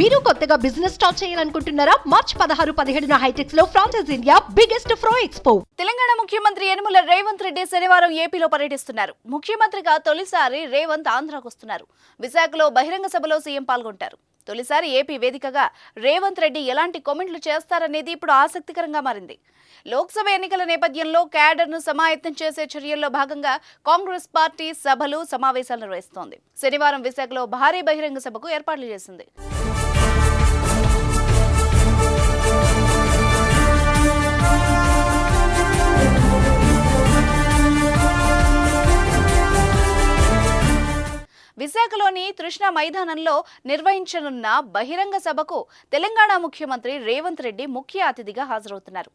మీరు కొత్తగా business start చేయాలనుకుంటున్నారా? మార్చ్ పదహారు పదిహేడున హైటెక్స్లో franchise India biggest fro expo Telangana ముఖ్యమంత్రి యనుమల రేవంత్ రెడ్డి శనివారం ఏపీలో పర్యటిస్తున్నారు. ముఖ్యమంత్రిగా తొలిసారి రేవంత్ ఆంధ్రాకు వస్తున్నారు. విశాఖలో బహిరంగ సభలో సీఎం పాల్గొంటారు. తొలిసారి ఏపీ వేదికగా రేవంత్ రెడ్డి ఎలాంటి కామెంట్లు చేస్తారనేది ఇప్పుడు ఆసక్తికరంగా మారింది. లోక్సభ ఎన్నికల నేపథ్యంలో క్యాడర్ను సమాయత్తం చేసే చర్యల్లో భాగంగా కాంగ్రెస్ పార్టీ సభలు సమావేశాలు నిర్వహిస్తోంది. శనివారం విశాఖలో భారీ బహిరంగ సభకు ఏర్పాట్లు చేసింది. విశాఖలోని తృష్ణ మైదానంలో నిర్వహించనున్న బహిరంగ సభకు తెలంగాణ ముఖ్యమంత్రి రేవంత్ రెడ్డి ముఖ్య అతిథిగా హాజరవుతున్నారు.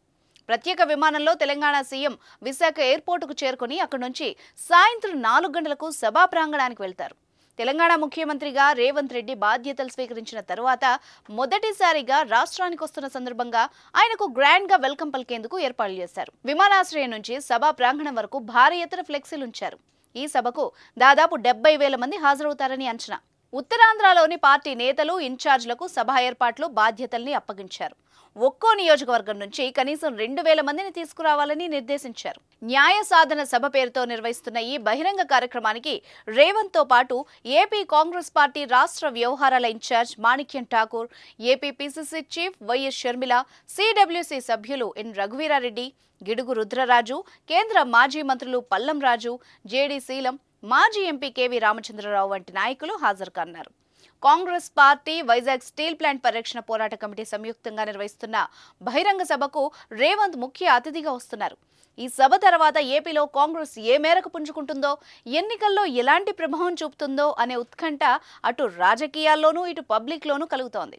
ప్రత్యేక విమానంలో తెలంగాణ సీఎం విశాఖ ఎయిర్పోర్టుకు చేరుకుని అక్కడి నుంచి సాయంత్రం నాలుగు గంటలకు సభా ప్రాంగణానికి వెళ్తారు. తెలంగాణ ముఖ్యమంత్రిగా రేవంత్ రెడ్డి బాధ్యతలు స్వీకరించిన తరువాత మొదటిసారిగా రాష్ట్రానికి వస్తున్న సందర్భంగా ఆయనకు గ్రాండ్గా వెల్కమ్ పలికేందుకు ఏర్పాట్లు చేశారు. విమానాశ్రయం నుంచి సభా ప్రాంగణం వరకు భారీ ఎత్తున ఫ్లెక్సీలు ఉంచారు. ఈ సభకు దాదాపు డెబ్బై వేల మంది హాజరవుతారని అంచనా. ఉత్తరాంధ్రలోని పార్టీ నేతలు ఇన్ఛార్జ్లకు సభ ఏర్పాట్లు బాధ్యతల్ని అప్పగించారు. ఒక్కో నియోజకవర్గం నుంచి కనీసం రెండు వేల మందిని తీసుకురావాలని నిర్దేశించారు. న్యాయ సాధన సభ పేరుతో నిర్వహిస్తున్న ఈ బహిరంగ కార్యక్రమానికి రేవంత్తో పాటు ఏపీ కాంగ్రెస్ పార్టీ రాష్ట్ర వ్యవహారాల incharge Manickam Tagore AP PCC chief YS Sharmila CWC సభ్యులు ఎన్ రఘువీరారెడ్డి గిడుగు రుద్రరాజు కేంద్ర మాజీ మంత్రులు పల్లం రాజు జేడీ శీలం మాజీ ఎంపీ కేవీ రామచంద్రరావు వంటి నాయకులు హాజరు కానున్నారు Congress party Vizag steel plant పరిరక్షణ పోరాట కమిటీ సంయుక్తంగా నిర్వహిస్తున్న బహిరంగ సభకు రేవంత్ ముఖ్య అతిథిగా వస్తున్నారు. ఈ సభ తర్వాత ఏపీలో కాంగ్రెస్ ఏ మేరకు పుంజుకుంటుందో ఎన్నికల్లో ఎలాంటి ప్రభావం చూపుతుందో అనే ఉత్కంఠ అటు రాజకీయాల్లోనూ ఇటు పబ్లిక్లోనూ కలుగుతోంది.